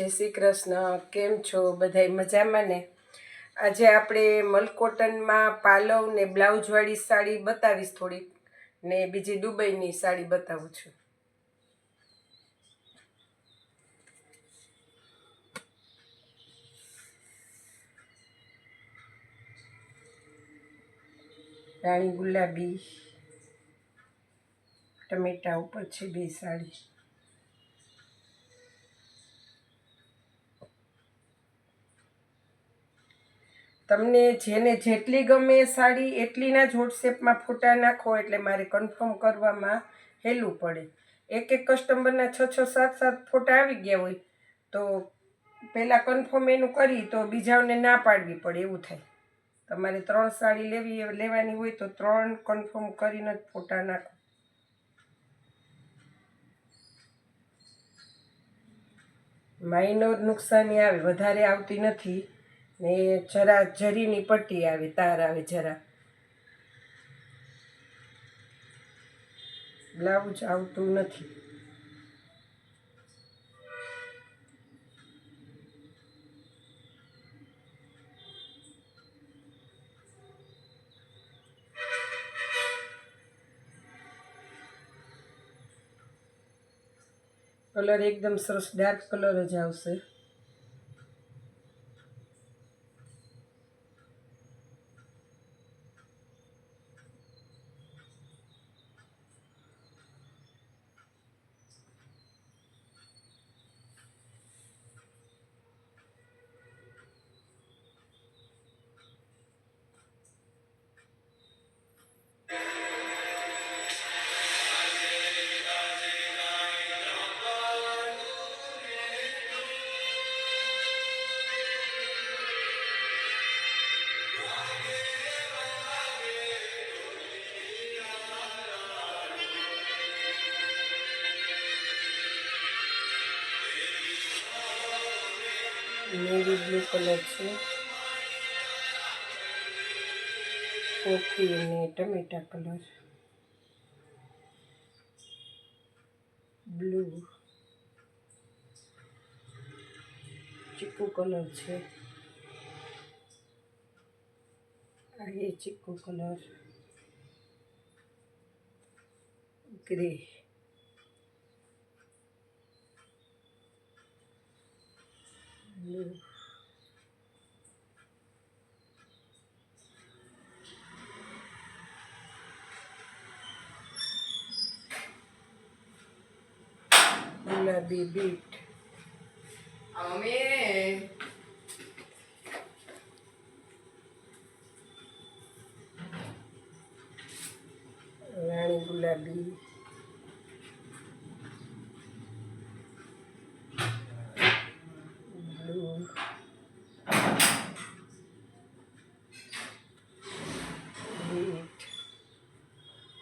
જય શ્રી કૃષ્ણ. કેમ છો બધાય? મજામાં ને? આજે આપણે મલકોટનમાં પાલવ ને બ્લાઉઝવાળી સાડી બતાવીશ થોડીક ને બીજી દુબઈની સાડી બતાવું છું. રાણી ગુલાબી, ટમેટા ઉપર છે બે સાડી. તમને જેને જેટલી ગમે એ સાડી એટલીના જ વોટ્સએપમાં ફોટા નાખો એટલે મારે કન્ફર્મ કરવામાં હેલું પડે. એક એક કસ્ટમરના છ છ સાત સાત ફોટા આવી ગયા હોય, તો પહેલાં કન્ફર્મ એનું કરી તો બીજાઓને ના પાડવી પડે, એવું થાય. તમારે ત્રણ સાડી લેવી લેવાની હોય તો ત્રણ કન્ફર્મ કરીને જ ફોટા નાખો. માઇનોર નુકસાની આવે, વધારે આવતી નથી. ને જરા જરીની પટ્ટી આવે, તાર આવે જરા. બ્લાઉઝ આવતું નથી. કલર એકદમ સરસ ડાર્ક કલર જ આવશે. નેવી બ્લુ કલર છે કોફી અને ટમેટા કલર બ્લુ ચીકુ કલર છે આ એ ચીકુ કલર ગ્રે બ્લુ ગુલાબી બીટ મમ્મી રાણી ગુલાબી બ્લુ બીટ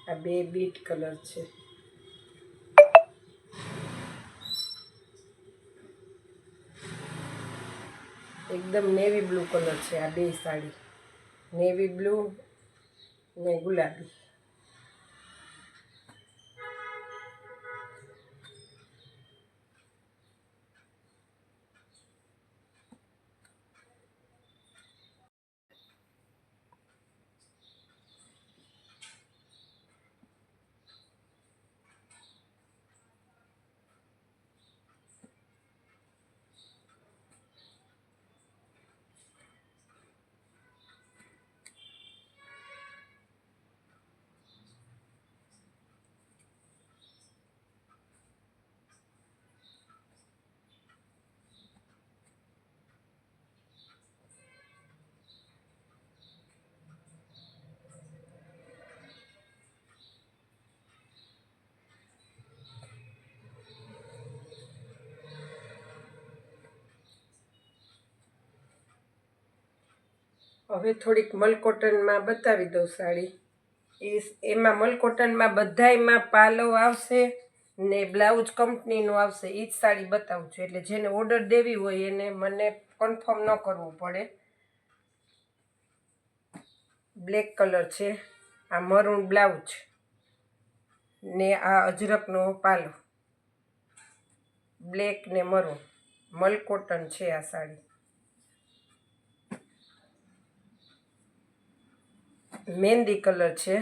આ બે બીટ કલર છે. એકદમ નેવી બ્લુ કલર છે આ બે સાડી. નેવી બ્લુ ને ગુલાબી. હવે થોડીક મલકોટનમાં બતાવી દઉં સાડી. એ એમાં મલકોટનમાં બધાયમાં પાલો આવશે ને બ્લાઉઝ કંપનીનું આવશે એ જ સાડી બતાવું છું. એટલે જેને ઓર્ડર દેવી હોય એને મને કન્ફર્મ ન કરવું પડે. બ્લેક કલર છે, આ મરૂન બ્લાઉઝ ને આ અજરકનો પાલો. બ્લેક ને મરૂન, મલકોટન છે આ સાડી. મહેંદી કલર છે.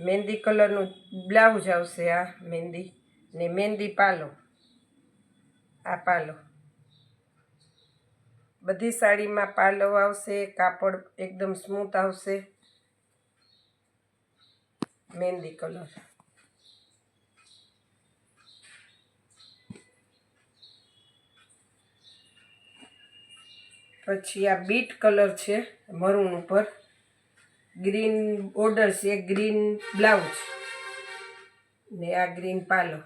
મહેંદી કલરનું બ્લાઉઝ આવશે આ મહેંદી ને મહેંદી પાલો. આ પાલો. બધી સાડીમાં પાલો આવશે, કાપડ એકદમ સ્મૂથ આવશે. મહેંદી કલર. પછી આ બીટ કલર છે મરૂન ઉપર. ગ્રીન બોર્ડર છે ગ્રીન બ્લાઉઝ ને આ ગ્રીન પાલો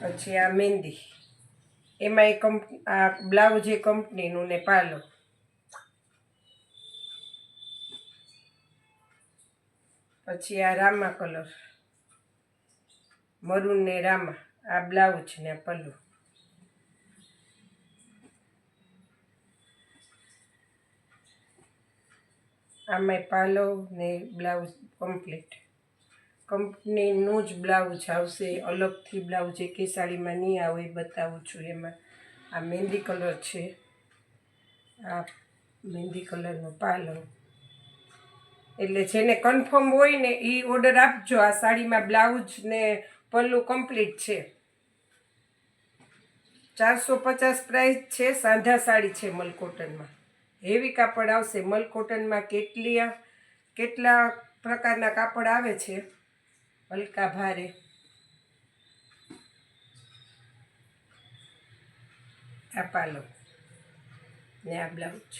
પછી આ મહેંદી. એમાં એ કંપ આ બ્લાઉઝ એ કંપનીનું ને પાલો પછી આ રામા કલર મરૂન ને રામા. આ બ્લાઉઝ ને પલ્લુ. આમાં પાલો ને બ્લાઉઝ કમ્પ્લીટ કંપનીનું જ બ્લાઉઝ આવશે, અલગથી બ્લાઉઝ એકે સાડીમાં નહીં આવે બતાવું છું એમાં. આ મહેંદી કલર છે, આ મહેંદી કલરનો પાલો. એટલે જેને કન્ફર્મ હોય ને એ ઓર્ડર આપજો, આ સાડીમાં બ્લાઉઝ ને પલ્લું કમ્પ્લીટ છે. ચારસો પચાસ પ્રાઇસ છે, સાંધા સાડી છે મલકોટનમાં. હેવી કાપડ આવશે મલકોટનમાં કેટલી કેટલા પ્રકારના કાપડ આવે છે? હલકા ભારે. આ પાલો ને આ બ્લાઉઝ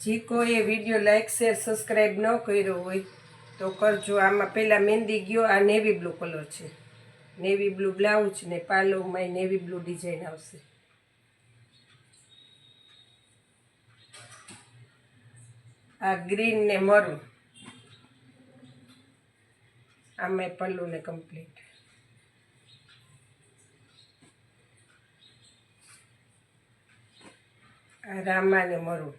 જે કોઈએ વીડિયો લાઈક શેર સબસ્ક્રાઈબ ન કર્યો હોય તો કરજો. આમાં પહેલાં મહેંદી ગયો, આ નેવી બ્લુ કલર છે. નેવી બ્લુ બ્લાઉઝ ને પાલોમાં નેવી બ્લુ ડિઝાઇન આવશે. આ ગ્રીન ને મરૂન આમાં પલ્લુ ને કમ્પ્લીટ આ રામા ને મરૂન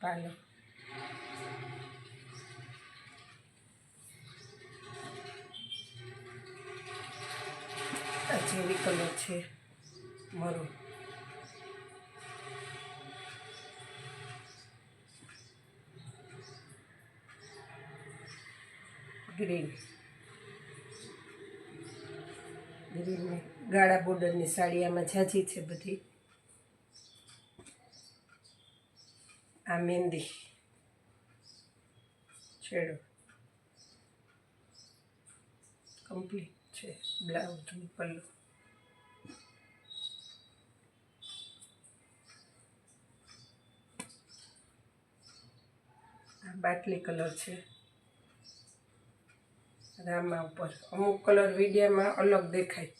પાલો. આ કલર છે મરૂન ગ્રીન ગ્રીન ગાળા બોર્ડરની સાડી આમાં ઝાઝી છે બધી. આ મહેંદી. છેડો કમ્પ્લીટ છે. બ્લાઉઝ પલ્લુ. બાટલી કલર છે. રામા ઉપર અમુક કલર વિડીયામાં અલગ દેખાય.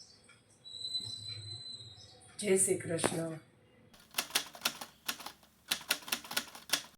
જય શ્રી કૃષ્ણ.